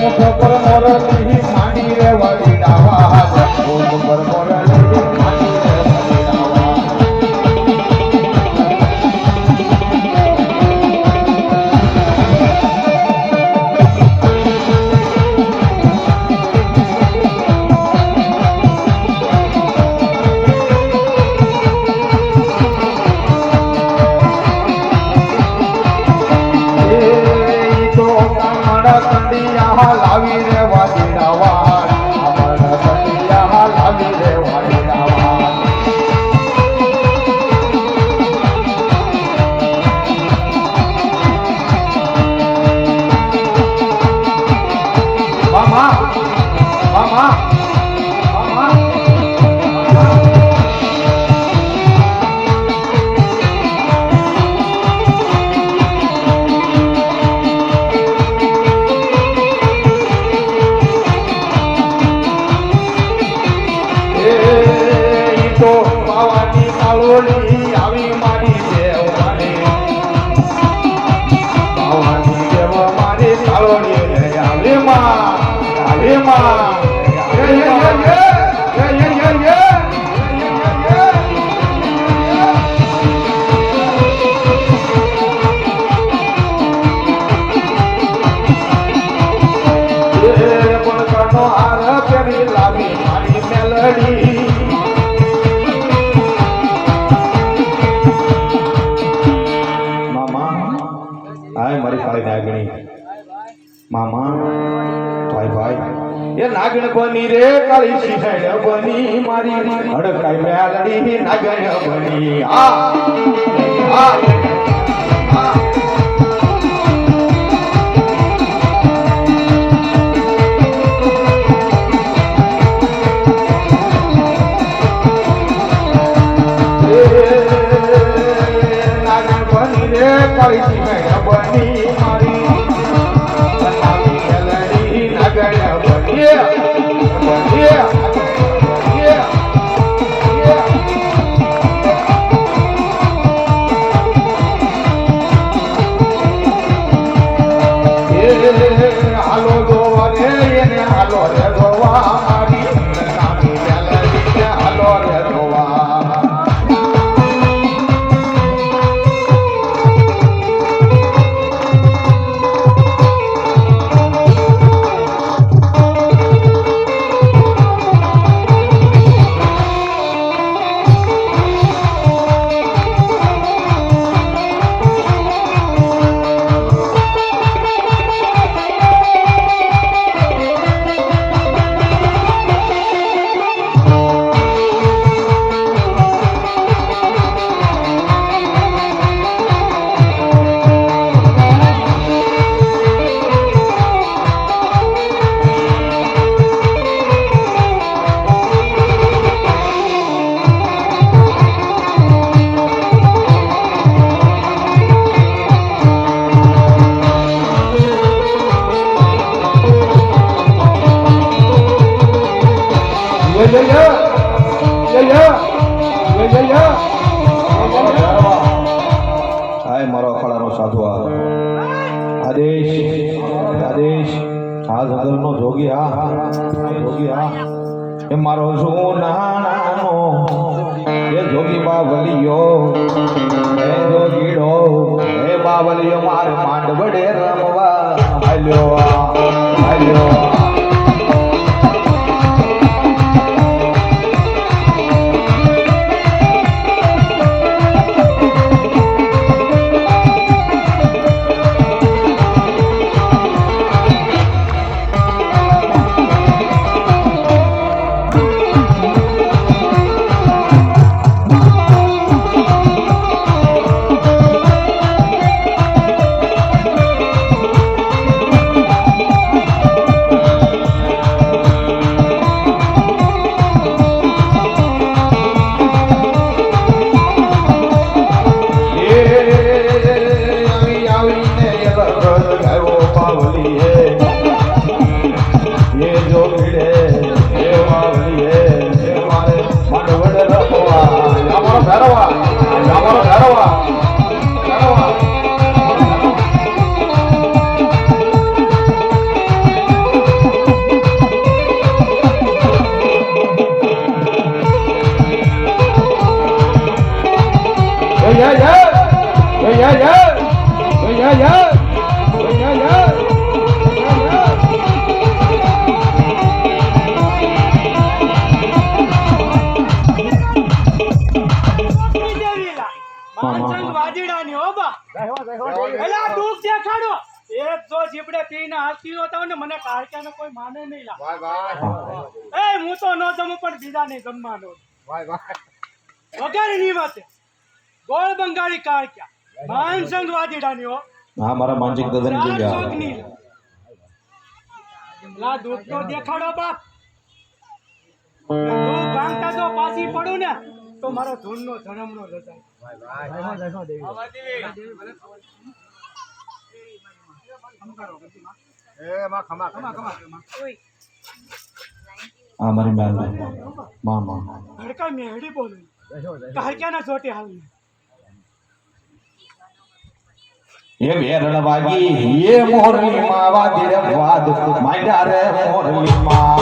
Mustafa મારી મેલડી મામા હાય મારી કાળી નાગણી મામા, ભાઈ ભાઈ. એ નાગણ બની રે, કાળી સિંહણ બની મારી. હડકાઈ મેલડી નાગણ બની. આ આ આ. નાગણ બની રે, કાળી સિંહણ બની મારી. Yeah, yeah, yeah. Yeah, yeah. Yeah, yeah, yeah. હાય મારો અખાડાનો સાધુ આ આદેશ આદેશ જોગી આ આ જોગી આ એ મારો સોનાનો એ જોગી બાવલિયો એ જોગીડો એ બાવલિયો મારે માંડવડે રમવા હાલ્યો હાલ્યો yeah, yeah. વાદીડાની હો બા. એલા દુઃખ દેખાડો એક જો જીબડે પીને હાલતી નો તો ને મને કાળક્યાને કોઈ માને નહીં લા. વાહ વાહ એ હું તો ન જમું પણ બીજા નહીં જમવાનો વગેરે ની વાતે ગોળ બંગાળી કાળક્યા. માનસંગ વાદીડાની હો. હા મારા માનસિક દાદાને જી જોઈ લા દૂધ તો દેખાડો બાપ. દૂધ ભાંગતા તો પાછી પડું ને. તો મારો ધૂનનો જન્મનો ખમા ખમા મારી બેનમાં માં ધડકા મેહડી બોલું. કાળક્યાના ચોટે હાલ એ બેરણ વાગી એ મોરલી માં વાદી રે વાદ માંડ્યા રે મોરલી માં.